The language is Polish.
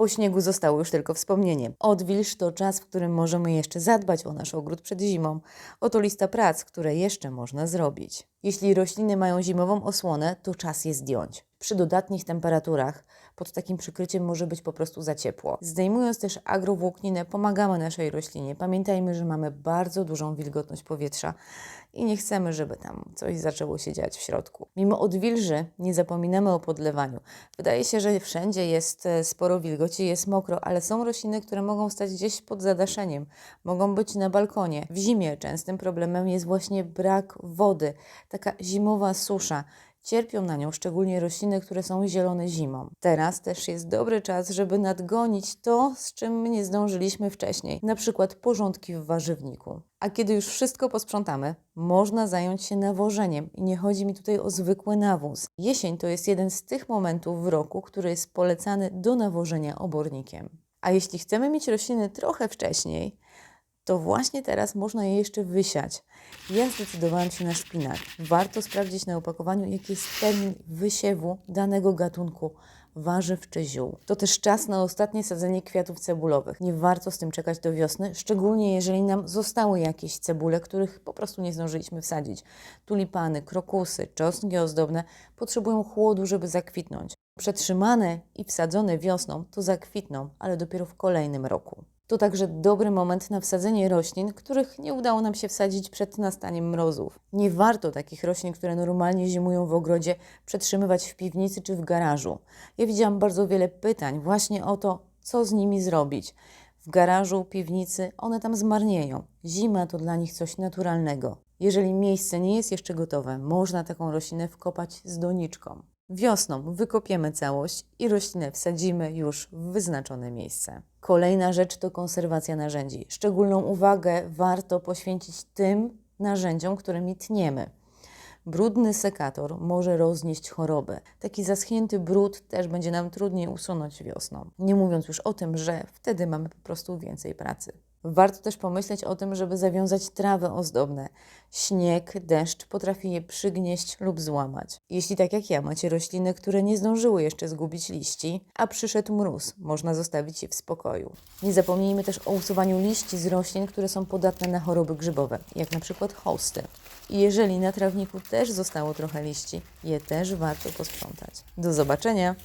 Po śniegu zostało już tylko wspomnienie. Odwilż to czas, w którym możemy jeszcze zadbać o nasz ogród przed zimą. Oto lista prac, które jeszcze można zrobić. Jeśli rośliny mają zimową osłonę, to czas je zdjąć. Przy dodatnich temperaturach pod takim przykryciem może być po prostu za ciepło. Zdejmując też agrowłókninę, pomagamy naszej roślinie. Pamiętajmy, że mamy bardzo dużą wilgotność powietrza i nie chcemy, żeby tam coś zaczęło się dziać w środku. Mimo odwilży nie zapominamy o podlewaniu. Wydaje się, że wszędzie jest e, sporo wilgoci, jest mokro, ale są rośliny, które mogą stać gdzieś pod zadaszeniem, mogą być na balkonie. W zimie częstym problemem jest właśnie brak wody, taka zimowa susza. Cierpią na nią szczególnie rośliny, które są zielone zimą. Teraz też jest dobry czas, żeby nadgonić to, z czym nie zdążyliśmy wcześniej, na przykład porządki w warzywniku. A kiedy już wszystko posprzątamy, można zająć się nawożeniem i nie chodzi mi tutaj o zwykły nawóz. Jesień to jest jeden z tych momentów w roku, który jest polecany do nawożenia obornikiem. A jeśli chcemy mieć rośliny trochę wcześniej, to właśnie teraz można je jeszcze wysiać. Ja zdecydowałam się na szpinak. Warto sprawdzić na opakowaniu, jaki jest termin wysiewu danego gatunku warzyw czy ziół. To też czas na ostatnie sadzenie kwiatów cebulowych. Nie warto z tym czekać do wiosny, szczególnie jeżeli nam zostały jakieś cebule, których po prostu nie zdążyliśmy wsadzić. Tulipany, krokusy, czosnki ozdobne potrzebują chłodu, żeby zakwitnąć. Przetrzymane i wsadzone wiosną to zakwitną, ale dopiero w kolejnym roku. To także dobry moment na wsadzenie roślin, których nie udało nam się wsadzić przed nastaniem mrozów. Nie warto takich roślin, które normalnie zimują w ogrodzie, przetrzymywać w piwnicy czy w garażu. Ja widziałam bardzo wiele pytań właśnie o to, co z nimi zrobić. W garażu, piwnicy, one tam zmarnieją. Zima to dla nich coś naturalnego. Jeżeli miejsce nie jest jeszcze gotowe, można taką roślinę wkopać z doniczką. Wiosną wykopiemy całość i roślinę wsadzimy już w wyznaczone miejsce. Kolejna rzecz to konserwacja narzędzi. Szczególną uwagę warto poświęcić tym narzędziom, którymi tniemy. Brudny sekator może roznieść chorobę. Taki zaschnięty brud też będzie nam trudniej usunąć wiosną. Nie mówiąc już o tym, że wtedy mamy po prostu więcej pracy. Warto też pomyśleć o tym, żeby zawiązać trawy ozdobne. Śnieg, deszcz potrafi je przygnieść lub złamać. Jeśli tak jak ja macie rośliny, które nie zdążyły jeszcze zgubić liści, a przyszedł mróz, można zostawić je w spokoju. Nie zapomnijmy też o usuwaniu liści z roślin, które są podatne na choroby grzybowe, jak na przykład hosty. I jeżeli na trawniku też zostało trochę liści, je też warto posprzątać. Do zobaczenia!